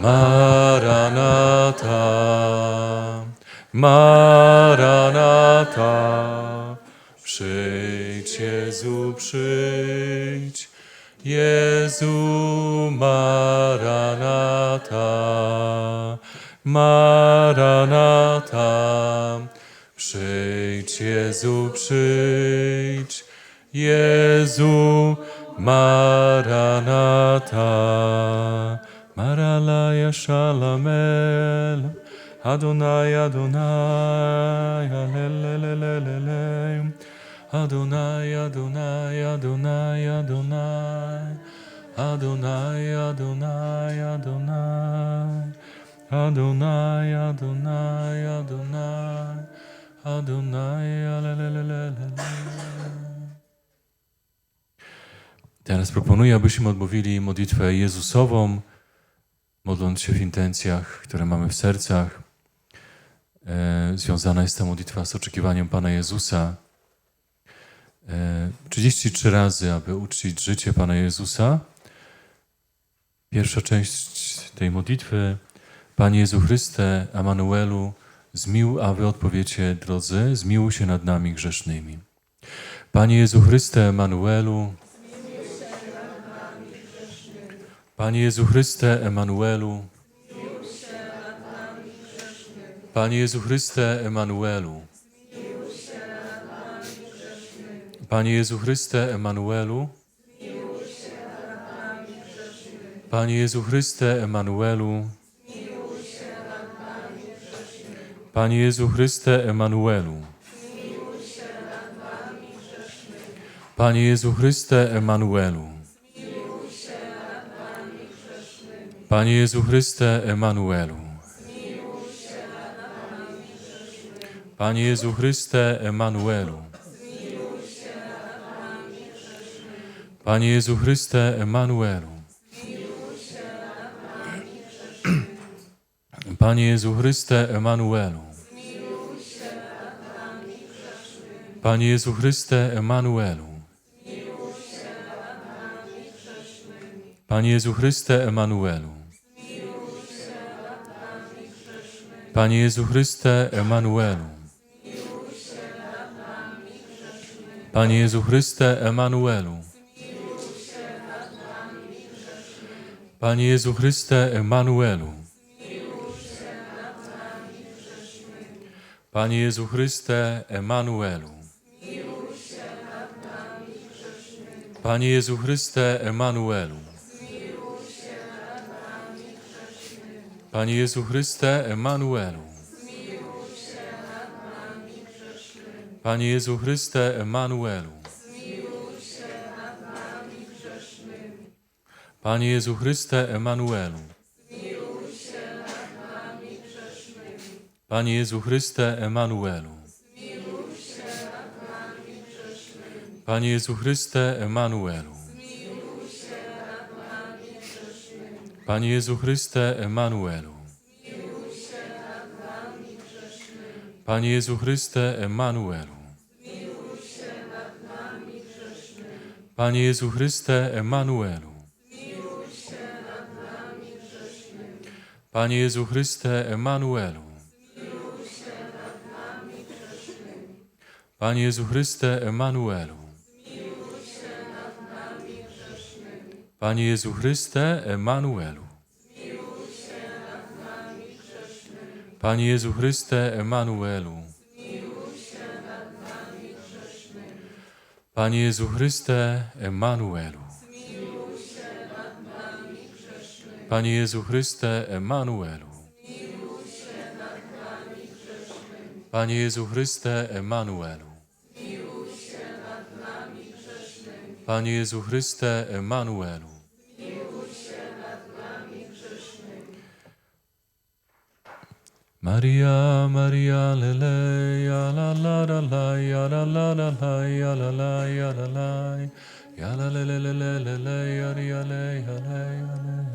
Maranata, Maranata, przyjdź Jezu, przyjdź, Jezu, Maranata, Maranata, przyjdź Jezu, przyjdź, Jezu, Maranata, Maralaya Shalamel, Adonai Adonai, Alelelelelelem, Adonai Adonai Adonai Adonai, Adonai Adonai Adonai, Adonai Adonai Adonai, Adonai Alelelelelelem. Teraz proponuję, abyśmy odmówili modlitwę Jezusową modląc się w intencjach, które mamy w sercach. E, związana jest ta modlitwa z oczekiwaniem Pana Jezusa. E, 33 razy, aby uczcić życie Pana Jezusa. Pierwsza część tej modlitwy. Panie Jezu Chryste, Emanuelu, zmił, a wy odpowiecie, drodzy, zmiłuj się nad nami grzesznymi. Panie Jezu Chryste, Emanuelu, Panie Jezu Chryste, Emanuelu. Panie Jezu Chryste, Emanuelu. Panie Jezu Chryste, Emanuelu. Panie Jezu Chryste, Emanuelu. Panie Jezu Chryste, Emanuelu. Panie Jezu Chryste, Emanuelu. Panie Jezu Chryste, Emanuelu. Panie Jezu Chryste, Emanuelu. Panie Jezu Chryste, Emanuelu. Panie Jezu Chryste, Emanuelu. Panie Jezu Chryste, Emanuelu. Panie Jezu Chryste, Emanuelu. Panie Jezu Chryste, Emanuelu. Panie Jezu Chryste, Emanuelu. Panie Jezu Chryste, Emanuelu. Panie Jezu Chryste, Emanuelu. Panie Jezu Chryste, Emanuelu. Panie Jezu Chryste, Emanuelu. Panie Jezu Chryste, Emanuelu. Panie Jezu Chryste, Emanuelu. Panie Jezu Chryste, Emanuelu. Panie Jezu Chryste, Emanuelu. Panie Jezu Chryste, Emanuelu. Panie Jezu Chryste, Emanuelu. Panie Jezu Chryste, Emanuelu. Panie Jezu Chryste, Emanuelu. Panie Jezu Chryste, Emanuelu. Panie Jezu Chryste, Emanuelu. Panie Jezu Chryste, Emanuelu. Panie Jezu Chryste, Emanuelu. Panie Jezu Chryste, Emanuelu. Panie Jezu Chryste, Emanuelu. Panie Jezu Chryste, Emanuelu. Maria, Maria, lele, ya la la la la, ya la la la la, ya la la, ya la la, ya la le le le le le ya le, ya le, ya le.